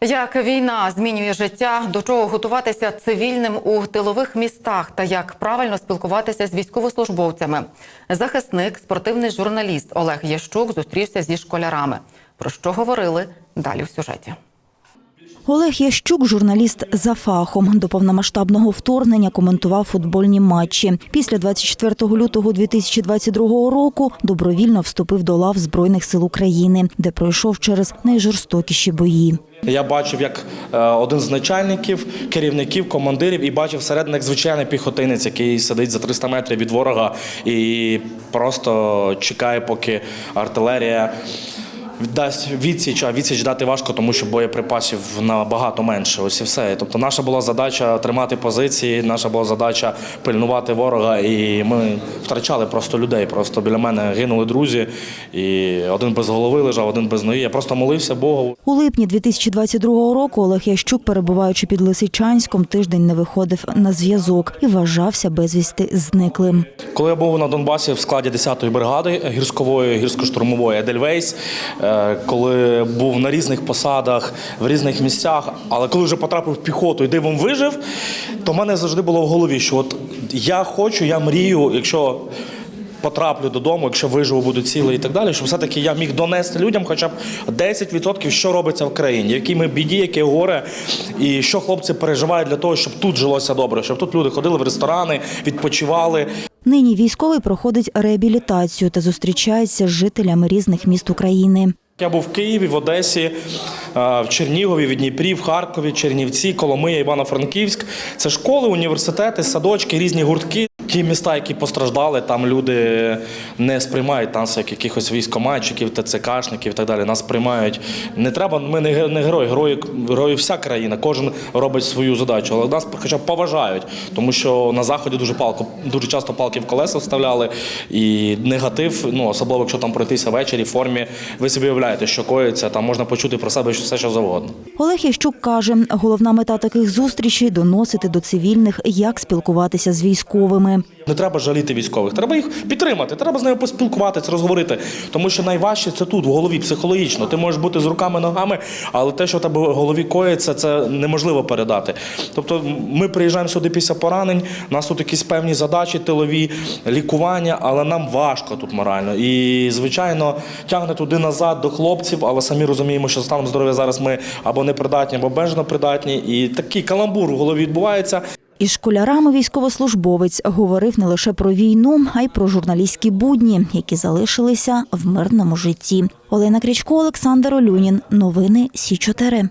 Як війна змінює життя, до чого готуватися цивільним у тилових містах та як правильно спілкуватися з військовослужбовцями. Захисник, спортивний журналіст Олег Ящук зустрівся зі школярами. Про що говорили далі в сюжеті. Олег Ящук, журналіст за фахом, до повномасштабного вторгнення коментував футбольні матчі. Після 24 лютого 2022 року добровільно вступив до лав Збройних сил України, де пройшов через найжорстокіші бої. Я бачив, як е, один з начальників, керівників, командирів, і бачив серед них звичайний піхотинець, який сидить за 300 метрів від ворога і просто чекає, поки артилерія дасть відсіч, а відсіч дати важко, тому що боєприпасів набагато менше. Ось і все. Тобто, наша була задача тримати позиції, наша була задача пильнувати ворога, і ми втрачали просто людей. Просто біля мене гинули друзі, і один без голови лежав, один без ноги. Я просто молився Богу. У липні 2022 року Олег Ящук, перебуваючи під Лисичанськом, тиждень не виходив на зв'язок і вважався безвісти зниклим. Коли я був на Донбасі в складі 10-ї бригади гірськової, гірсько-штурмової Едельвейс, е, коли був на різних посадах, в різних місцях, але коли вже потрапив в піхоту і дивом вижив, то в мене завжди було в голові, що от я хочу, я мрію, якщо потраплю додому, якщо виживу, буду цілий і так далі, щоб все-таки я міг донести людям хоча б 10%, що робиться в країні, в якій ми біді, яке горе, і що хлопці переживають для того, щоб тут жилося добре, щоб тут люди ходили в ресторани, відпочивали. Нині військовий проходить реабілітацію та зустрічається з жителями різних міст України. Я був в Києві, в Одесі, е, в Чернігові, в Дніпрі, в Харкові, Чернівці, Коломия, Івано-Франківськ. Це школи, університети, садочки, різні гуртки. Ті міста, які постраждали, там люди не сприймають нас як якихось військоматчиків, ТЦКшників і так далі. Нас сприймають. Не треба, ми не, не герої, герої, герої вся країна, кожен робить свою задачу, але нас хоча б поважають, тому що на заході дуже палко, дуже часто палки в колеса вставляли, і негатив, ну особливо якщо там пройтися ввечері в формі, ви собі уявляєте, що коїться, там можна почути про себе все, що завгодно. Олег Ящук каже, головна мета таких зустрічей доносити до цивільних, як спілкуватися з військовими. Не треба жаліти військових, треба їх підтримати, треба з ними поспілкуватися, розговорити. Тому що найважче це тут, в голові, психологічно. Ти можеш бути з руками, ногами, але те, що в тебе в голові коїться, це неможливо передати. Тобто ми приїжджаємо сюди після поранень, у нас тут якісь певні задачі, тилові, лікування, але нам важко тут морально. І, звичайно, тягне туди назад до хлопців, але самі розуміємо, що станом здоров'я зараз ми або непридатні, або обмежено придатні. І такий каламбур в голові відбувається. Із школярами військовослужбовець говорив не лише про війну, а й про журналістські будні, які залишилися в мирному житті. Олена Крічко, Олександр Олюнін. Новини Сі 4